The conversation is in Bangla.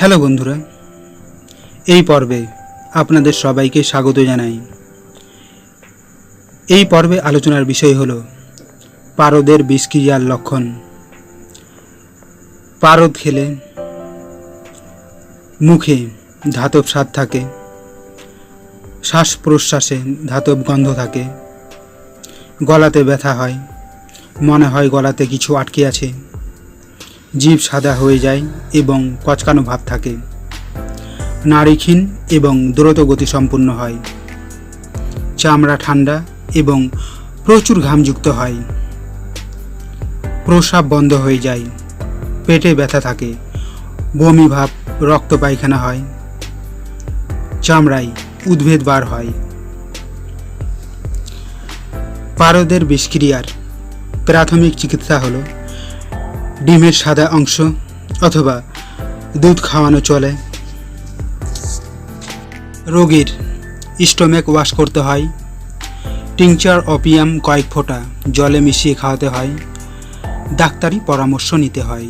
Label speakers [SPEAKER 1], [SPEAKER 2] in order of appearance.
[SPEAKER 1] হ্যালো বন্ধুরা, এই পর্বে আপনাদের সবাইকে স্বাগত জানাই। এই পর্বে আলোচনার বিষয় হল পারদের বিষক্রিয়ার লক্ষণ। পারদ খেলে মুখে ধাতব স্বাদ থাকে, শ্বাস প্রশ্বাসে ধাতব গন্ধ থাকে, গলাতে ব্যথা হয়, মনে হয় গলাতে কিছু আটকে আছে। জিভ সাদা হয়ে যায় এবং কচকানো ভাব থাকে। নারীক্ষীণ এবং দ্রুত গতি সম্পূর্ণ হয়। চামড়া ঠান্ডা এবং প্রচুর ঘামযুক্ত হয়। প্রস্রাব বন্ধ হয়ে যায়। পেটে ব্যথা থাকে। বমি ভাব, রক্ত পায়খানা হয়। চামড়ায় উদ্ভেদ বার হয়। পারদের বিষক্রিয়ার প্রাথমিক চিকিৎসা হলো ডিমের সাদা অংশ অথবা দুধ খাওয়ানো চলে। রোগীর স্টোমেক ওয়াশ করতে হয়। টিংচার অপিয়াম কয়েক ফোঁটা জলে মিশিয়ে খাওয়াতে হয়। ডাক্তারি পরামর্শ নিতে হয়।